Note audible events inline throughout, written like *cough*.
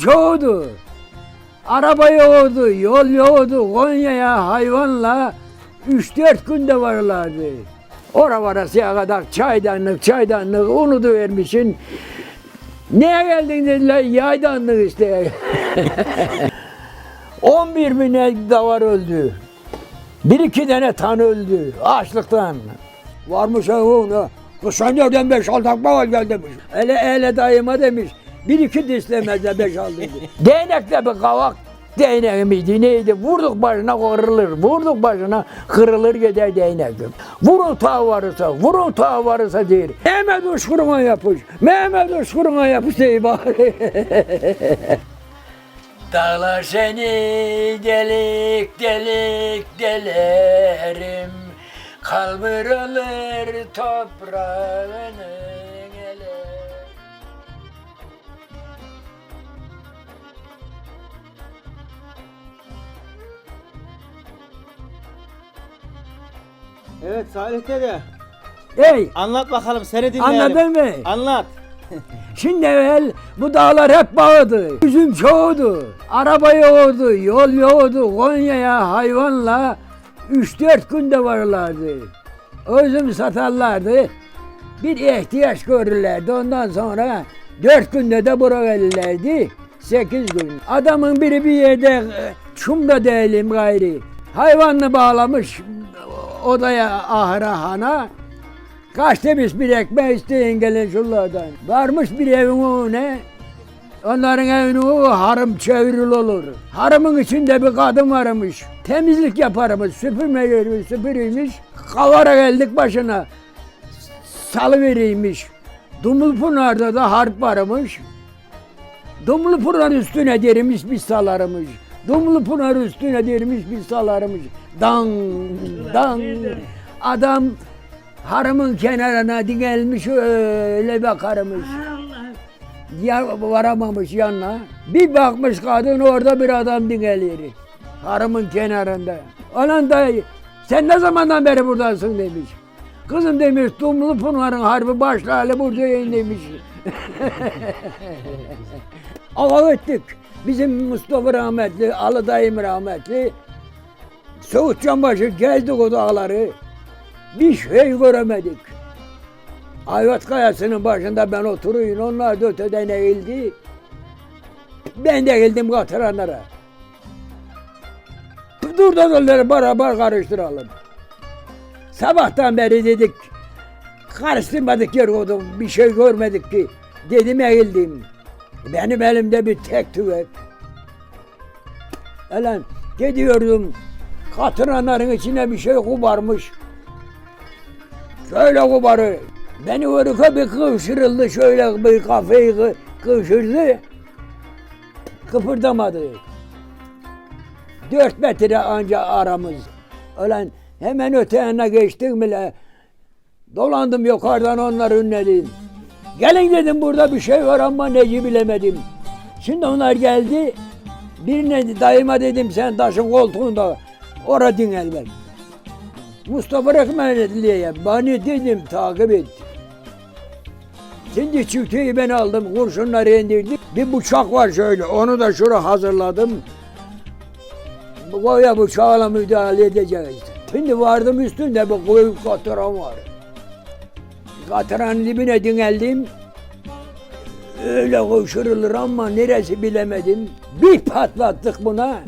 çoğudu. Araba yoktu, yol yoktu. Konya'ya hayvanla 3-4 günde varırlardı. Ora varasıya kadar çaydanlık, çaydanlık unutu vermişsin. Neye geldin dediler, yaydanlık işte. *laughs* 11 bine davar öldü. Bir iki tane tan öldü açlıktan. Varmış onu. Kışan nereden beş aldak baval gel demiş. Ele ele dayıma demiş. Bir iki dislemez de beş aldı. *laughs* Değnekle bir kavak değneği miydi neydi? Vurduk başına kırılır. Vurduk başına kırılır gider değnek. Vurun ta varırsa, vurun ta varırsa der. Mehmet uçkuruna yapış. Mehmet uçkuruna yapış diye bari. *laughs* Dağlar seni delik delik delerim Kaldırılır toprağının ele Evet Salih dede. Hey Anlat bakalım seni dinleyelim. anladın mı? Anlat. Şimdi evvel bu dağlar hep bağdı. Üzüm çoğudu. Araba yoktu, yol yoktu. Konya'ya hayvanla 3-4 günde varırlardı. Özüm satarlardı. Bir ihtiyaç görürlerdi. Ondan sonra 4 günde de buraya gelirlerdi. 8 gün. Adamın biri bir yerde e, çumda değilim gayri. Hayvanını bağlamış odaya ahıra hana. Kaç demiş bir ekmek isteyin gelin şunlardan. Varmış bir evin önüne. Onların evine o harım çevril olur. Harımın içinde bir kadın varmış. Temizlik yaparmış, süpürmeyi süpürüymüş. Kavara geldik başına. Salı veriymiş. Dumlupınar'da da harp varmış. Dumlupınar üstüne dermiş biz salarmış. Dumlupınar üstüne dermiş biz salarmış. Dan, dan. Adam harımın kenarına dingelmiş öyle bakarmış. Ya varamamış yanına. Bir bakmış kadın orada bir adam dingelir. Harımın kenarında. Anan dayı sen ne zamandan beri buradasın demiş. Kızım demiş Dumlu Pınar'ın harbi başlarıyla buradayım demiş. *laughs* Ava ettik. Bizim Mustafa rahmetli, Ali dayım rahmetli. Soğutcanbaşı gezdik o dağları. Bir şey göremedik. Ayvat kayasının başında ben oturuyum. Onlar da öteden eğildi. Ben de eğildim katıranlara. Dur da onları beraber karıştıralım. Sabahtan beri dedik. Karıştırmadık yer koydum. Bir şey görmedik ki. Dedim eğildim. Benim elimde bir tek tüfek. Ulan gidiyordum. Katıranların içine bir şey kubarmış. Şöyle kubarı. Beni oraya bir kıvşırıldı. Şöyle bir kafayı kı- kıvşırdı. Kıpırdamadı. Dört metre anca aramız. Ulan hemen öte yana geçtim bile. Dolandım yukarıdan onları ünledim. Gelin dedim burada bir şey var ama neci bilemedim. Şimdi onlar geldi. Birine dayıma dedim sen taşın koltuğunda orada dinel ben. Mustafa Rahmetli'ye bani dedim takip etti. Şimdi çiftliği ben aldım, kurşunları indirdim. Bir bıçak var şöyle, onu da şuraya hazırladım. Bu koya bıçağıyla müdahale edeceğiz. Şimdi vardım üstünde bir koyu katıran var. Katıranın dibine dineldim. Öyle koşurulur ama neresi bilemedim. Bir patlattık buna.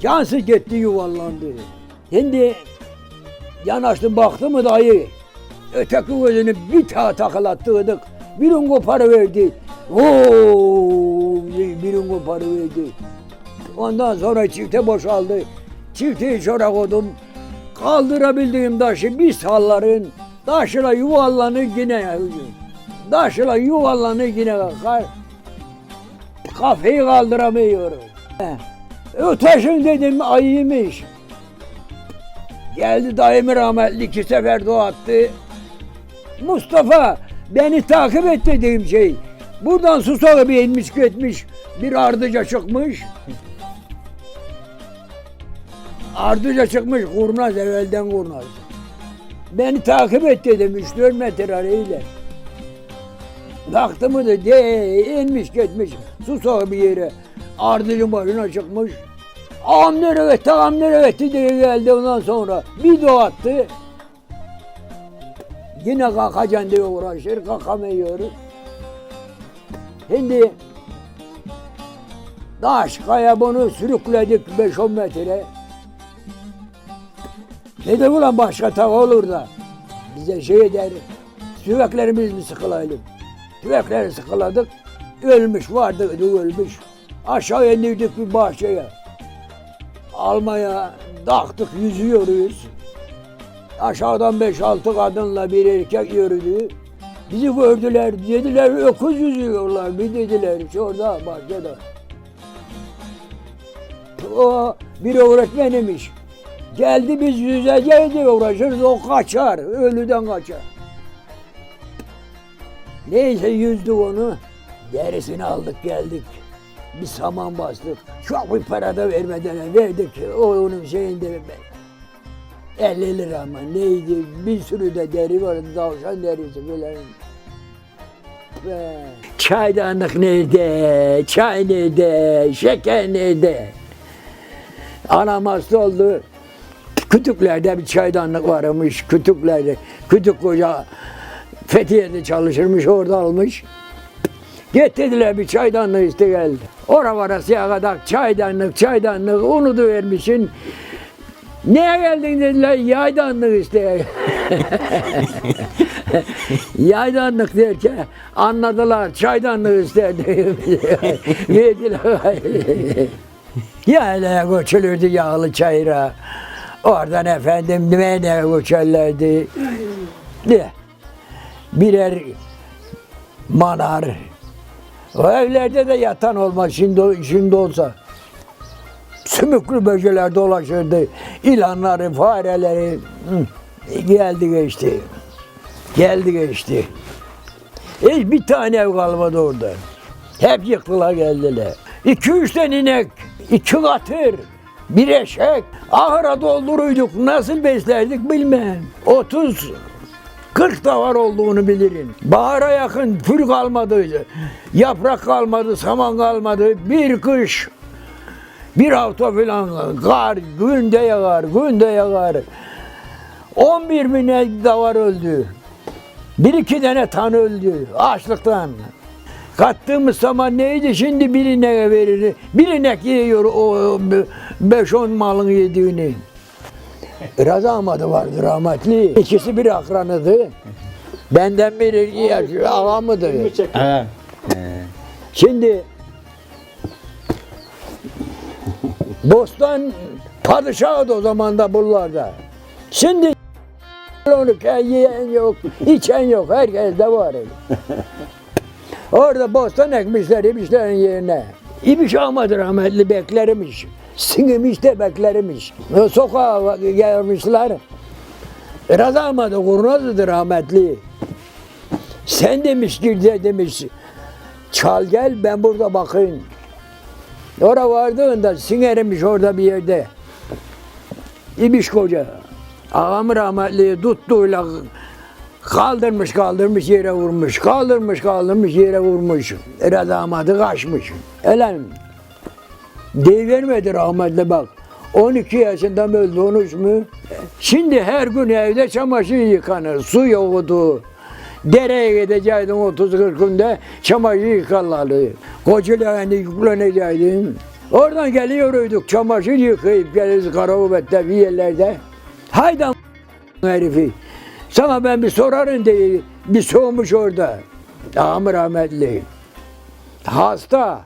Cansız gitti yuvarlandı. Şimdi yanaştım baktı mı dayı. Öteki gözünü bir ta takılattıydık. Birin koparıverdi. Oo, birin koparıverdi. Ondan sonra çifte boşaldı. Çifteyi şora koydum. Kaldırabildiğim taşı bir salların. Taşla yuvarlanır yine. Taşla yuvarlanır yine kalkar. Kafayı kaldıramıyorum. Taşın dedim ayıymış. Geldi dayımı rahmetli iki sefer dua attı. Mustafa beni takip et dediğim şey. Buradan susağı bir inmiş gitmiş. Bir ardıca çıkmış. *laughs* Ardıca çıkmış kurnaz evvelden kurnaz. Beni takip et dedim 3-4 metre arayla. Baktım da de inmiş gitmiş susağı bir yere. ardının başına çıkmış. Ağam nereye ağam nereye diye geldi ondan sonra bir do attı. Yine kalkacaksın diye uğraşır, kalkamıyoruz. Şimdi taş kaya bunu sürükledik 5-10 metre. Dedi ulan başka tav olur da bize şey eder, süveklerimiz mi sıkılayalım? Süvekleri sıkıladık, ölmüş vardı ölmüş. Aşağı indirdik bir bahçeye. Almaya taktık yüzüyoruz. Aşağıdan beş altı kadınla bir erkek yürüdü. Bizi gördüler, dediler öküz yüzüyorlar, bir dediler şurada bahçede. O bir öğretmenmiş. Geldi biz yüzeceğiz diye uğraşırız, o kaçar, ölüden kaçar. Neyse yüzdük onu, gerisini aldık geldik. Bir saman bastık. Çok bir para da vermeden verdik. O onun şeyinde 50 lira ama neydi? Bir sürü de deri vardı. Tavşan derisi. Ve çaydanlık nerede? Çay nerede? Şeker nerede? Anam hasta oldu. Kütüklerde bir çaydanlık varmış. Kütüklerde. Kütük koca Fethiye'de çalışırmış. Orada almış. Getirdiler bir çaydanlık işte geldi. Ora varasıya kadar çaydanlık çaydanlık unutu vermişsin. Neye geldin dediler yaydanlık işte. *laughs* yaydanlık derken anladılar çaydanlık isterdi. *laughs* Verdiler. *laughs* Yaylaya göçülürdü yağlı çayıra. Oradan efendim dümeneye göçerlerdi. De. Birer manar, o evlerde de yatan olmaz şimdi, şimdi olsa. Sümüklü böceler dolaşırdı. İlanları, fareleri. Geldi geçti. Geldi geçti. Hiç bir tane ev kalmadı orada. Hep yıktılar geldiler. İki üç tane inek, iki katır, bir eşek. Ahıra dolduruyduk. Nasıl beslerdik bilmem. 30 40 da var olduğunu bilirim. Bahara yakın pür kalmadı. Yaprak kalmadı, saman kalmadı. Bir kış, bir hafta falan kar, günde yağar, günde yağar. 11 bin davar öldü. Bir iki tane tan öldü açlıktan. Kattığımız zaman neydi şimdi bir ineğe verir. Bir inek yiyor o 5-10 malın yediğini. Biraz Ahmet'i vardı rahmetli. İkisi bir akranıdı. Benden biri yaşıyor, ağamıdır. Evet. Şimdi Bostan padişahı da o zaman da buralarda. Şimdi onu yiyen yok, içen yok, herkes de var. *laughs* Orada bostan ekmişler, imişlerin yerine. İbiş Ahmet rahmetli beklermiş. Sinirmiş de beklermiş. Sokağa gelmişler. Razamadı, kurnazıdır rahmetli. Sen demiş girdi demiş. Çal gel ben burada bakayım. Oraya vardığında sineremiş orada bir yerde. İbiş koca. Ağam rahmetli tuttuyla kaldırmış kaldırmış yere vurmuş. Kaldırmış kaldırmış yere vurmuş. Razamadı kaçmış. Elen Deyivermedi rahmetli bak. 12 yaşında öldü 13 mü? Şimdi her gün evde çamaşır yıkanır. Su yoktu. Dereye gidecektin 30-40 günde çamaşır yıkarlardı. Koçularını yüklenecektin. Oradan geliyorduk çamaşır yıkayıp geliriz Karakubet'te bir yerlerde. Haydi herifi. Sana ben bir sorarım diye bir soğumuş orada. Ağam rahmetli. Hasta.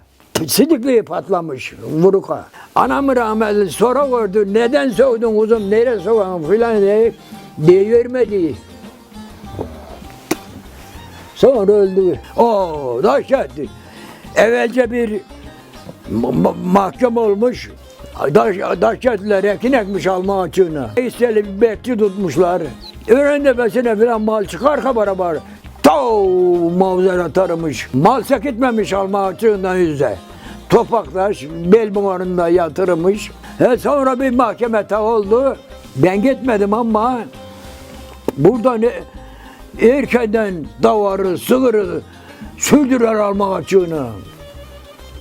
Sidikliği patlamış vuruka. Anam rahmetli sonra gördü. Neden soğudun kuzum? Nereye soğudun filan diye. Diye vermedi. Sonra öldü. Oo, dehşetti. Evvelce bir ma- ma- mahkeme olmuş. Daş, dehşetliler ekin ekmiş alma açığına. İsteli bir bekçi tutmuşlar. Öğren tepesine falan mal çıkar kabara var. Tav mavzara tarımış. Mal sekitmemiş alma açığından yüzde. Topaklar bel bumarında yatırmış. E sonra bir mahkeme tav oldu. Ben gitmedim ama burada ne erkenden davarı, sığırı sürdürer alma açığına.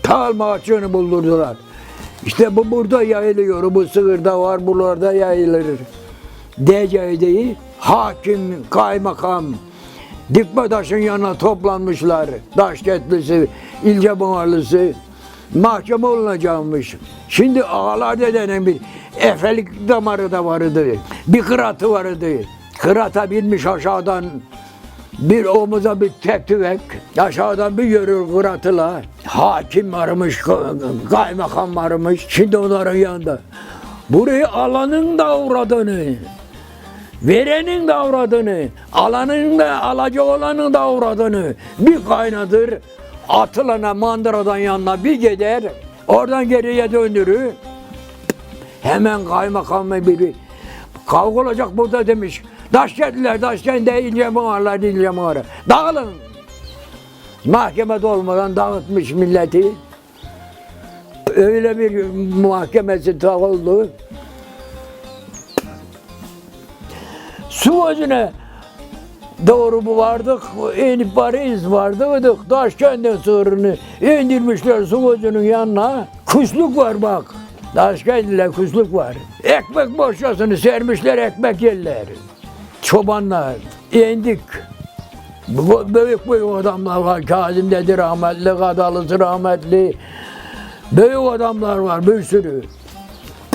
Tal ağaçını buldurdular. İşte bu burada yayılıyor. Bu sığırda var, buralarda yayılır. Diyeceği hakim, kaymakam, Dikmadaş'ın yanına toplanmışlar. Daşketlisi, ilçe buharlısı mahkeme olunacakmış. Şimdi ağalarda denen bir efelik damarı da vardı. Bir kıratı vardı. Kırata binmiş aşağıdan bir omuza bir tek tüvek, aşağıdan bir yürür kıratıla. Hakim varmış, kaymakam varmış, şimdi onların yanında. Burayı alanın da uğradığını, verenin de alanın da alacak olanın da uğradığını bir kaynadır. Atılana mandıradan yanına bir gider, oradan geriye döndürür. Hemen kaymakam biri kavga olacak burada demiş. Taşkentliler, Taşkent'te ince mağaralar, ince mağara. Dağılın. Mahkemede olmadan dağıtmış milleti. Öyle bir mahkemesi dağıldı. Su özüne doğru bu vardık. İnip Paris vardık. Taşkent'in sığırını indirmişler su özünün yanına. Kuşluk var bak. Taşkent'le kuşluk var. Ekmek boşçasını sermişler ekmek yerler. Çobanlar indik. Büyük büyük adamlar var. Kazım dedi rahmetli, Kadalısı rahmetli. Büyük adamlar var bir sürü.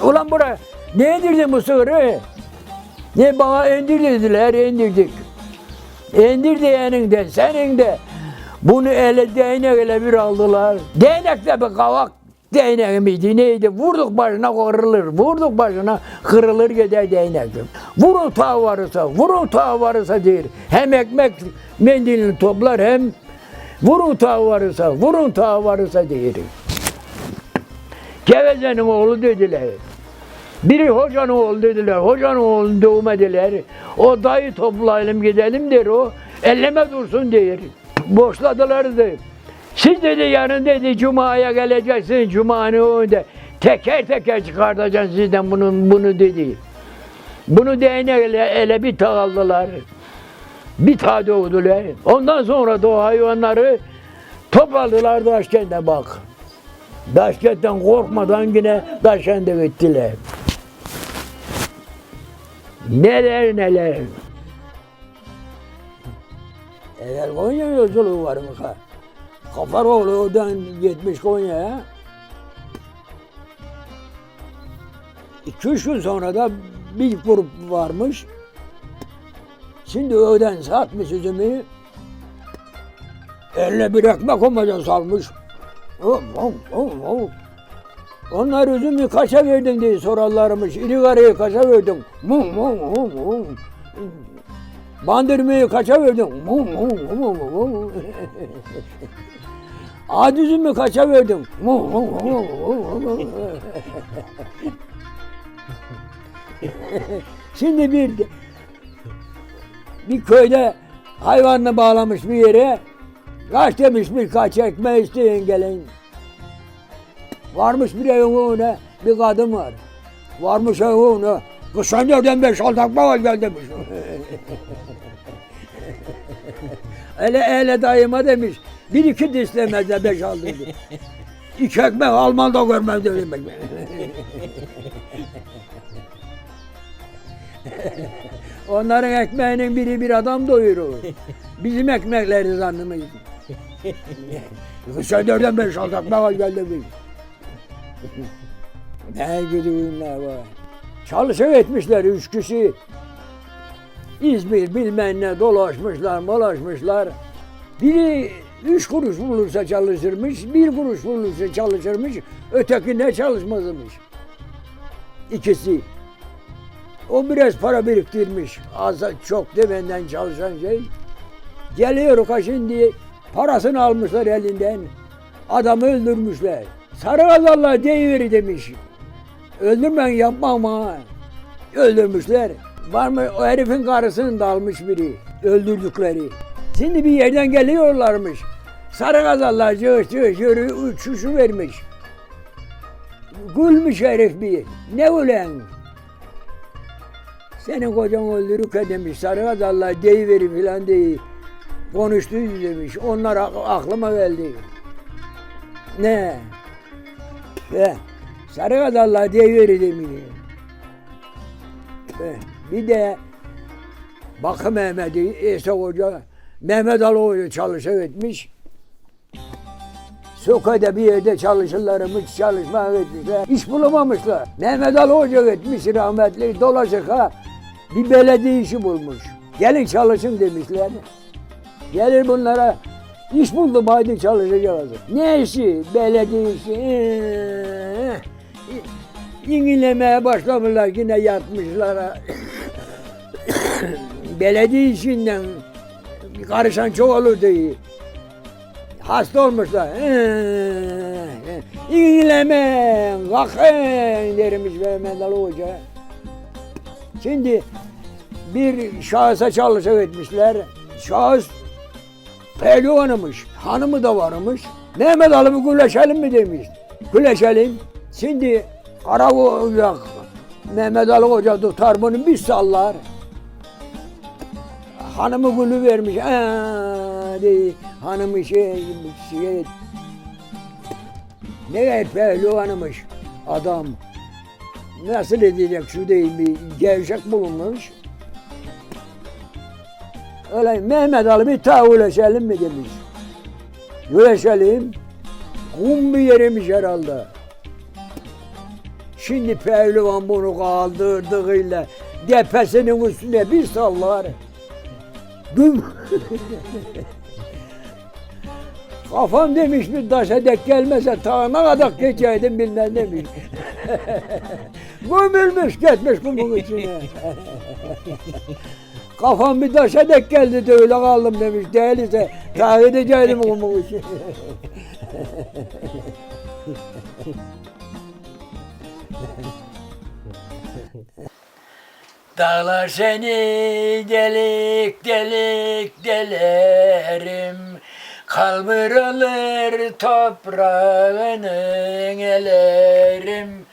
Ulan buraya ne indirdin bu sığırı? Ne bana indir dediler, indirdik. İndir diyenin de, senin de. Bunu ele değnek ele bir aldılar. Değnek de bir kavak değneği miydi neydi? Vurduk başına kırılır, vurduk başına kırılır gider değnek. Vurun ta varırsa, vurun ta varırsa der. Hem ekmek mendilini toplar hem vurun ta varırsa, vurun ta varırsa der. Gevezenin oğlu dediler. Biri hocanın oğlu dediler. Hocanın oğlunu doğmadılar. O dayı toplayalım gidelim der o. Elleme dursun der. Boşladılar dedi. Siz dedi yarın dedi Cuma'ya geleceksin. Cuma'nın önünde. Teker teker çıkartacaksın sizden bunu, bunu dedi. Bunu değneğiyle ele bir tağ aldılar. Bir tağ doğdular. Ondan sonra da o hayvanları topladılar Taşkent'e bak. Taşkent'ten korkmadan yine Taşkent'e gittiler. Neler neler. Evvel Konya yolculuğu varmış ha. Kafaroğlu'dan gitmiş Konya'ya. İki üç gün sonra da bir grup varmış. Şimdi öğden satmış üzümü. Eline bir ekmek olmadan salmış. Oh, oh, oh, oh. Onlar üzümü kaça verdin diye sorarlarmış. İri karıyı kaça verdin? Mum mum mum mum. Bandırmayı kaça verdin? Mum mum mum mum. Ad *laughs* üzümü kaça verdin? Mum mum mum mum. *laughs* Şimdi bir bir köyde hayvanını bağlamış bir yere kaç demiş bir kaç ekmeği isteyin gelin. Varmış bir evin önüne bir kadın var. Varmış evin önüne. Kız sen nereden beş altak bana gel demiş. *laughs* Ele ele dayıma demiş. Bir iki de beş al dedi. İki ekmek Alman da görmez dedim. *laughs* Onların ekmeğinin biri bir adam doyurur. Bizim ekmekleri zannımız. *laughs* Sen nereden beş altak bana gel demiş. *laughs* Ne güdüğünler var. Çalışıp etmişler üç kişi. İzmir bilmem ne dolaşmışlar dolaşmışlar. Biri üç kuruş bulursa çalışırmış, bir kuruş bulursa çalışırmış, öteki ne çalışmazmış. İkisi. O biraz para biriktirmiş. Az çok demenden çalışan şey. Geliyor o şimdi parasını almışlar elinden. Adamı öldürmüşler. Sarı azallah deyiveri demiş. Öldürmen yapma ama. Öldürmüşler. Var mı o herifin karısını da almış biri. Öldürdükleri. Şimdi bir yerden geliyorlarmış. Sarı gazallar cığır cığır cığır uçuşu vermiş. Gülmüş herif bir. Ne ulan? Senin kocan öldürürken demiş. Sarı gazallar deyiveri filan değil. Konuştu demiş. Onlar ak- aklıma geldi. Ne? He. Sarı kadallar diye verirdim yine. Bir de Bakı Mehmet'i İsa Hoca Mehmet Ali Hoca çalışır etmiş. Sokakta bir yerde çalışırlarmış, çalışmak etmişler. İş bulamamışlar. Mehmet Ali Hoca etmiş rahmetli dolaşık ha. Bir belediye işi bulmuş. Gelin çalışın demişler. Gelir bunlara iş buldum haydi çalışacağız. Ne işi? Belediye işi. Ee, İngilizlemeye başlamışlar yine yatmışlar. *coughs* Belediye işinden karışan çok olur diye. Hasta olmuşlar. Ee, İngileme, kalkın dermiş Mehmet Ali Hoca. Şimdi bir şahısa çalışıp etmişler. Şahıs pehlivanımış. Hanımı da varmış. Mehmet Ali bir güleşelim mi demiş. Güleşelim. Şimdi kara olacak. Mehmet Ali Hoca tutar bunu bir sallar. Hanımı gülü vermiş. Aa, diye. Hanımı şey, şey ne pehlivanımış adam. Nasıl edecek şu değil bir gevşek bulunmuş. Öyle Mehmet Ali bir ta ulaşalım mı demiş. Ulaşalım. Kum bir yermiş herhalde. Şimdi pehlivan bunu kaldırdığıyla depesinin üstüne bir sallar. Güm. *laughs* Kafam demiş bir taşa dek gelmese tağına kadar geçeydim bilmem demiş. *laughs* Gömülmüş gitmiş kumun içine. *laughs* Kafam bir taşa dek geldi de öyle kaldım demiş. Değilse ta edeceydim kumun içine. *laughs* Dağlar seni delik delik delerim Kalbırılır toprağını elerim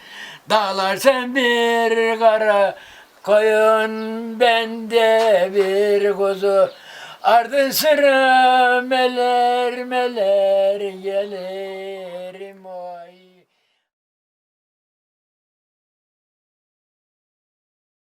Dağlar sen bir kara koyun bende bir kuzu. Ardın sıra meler meler gelir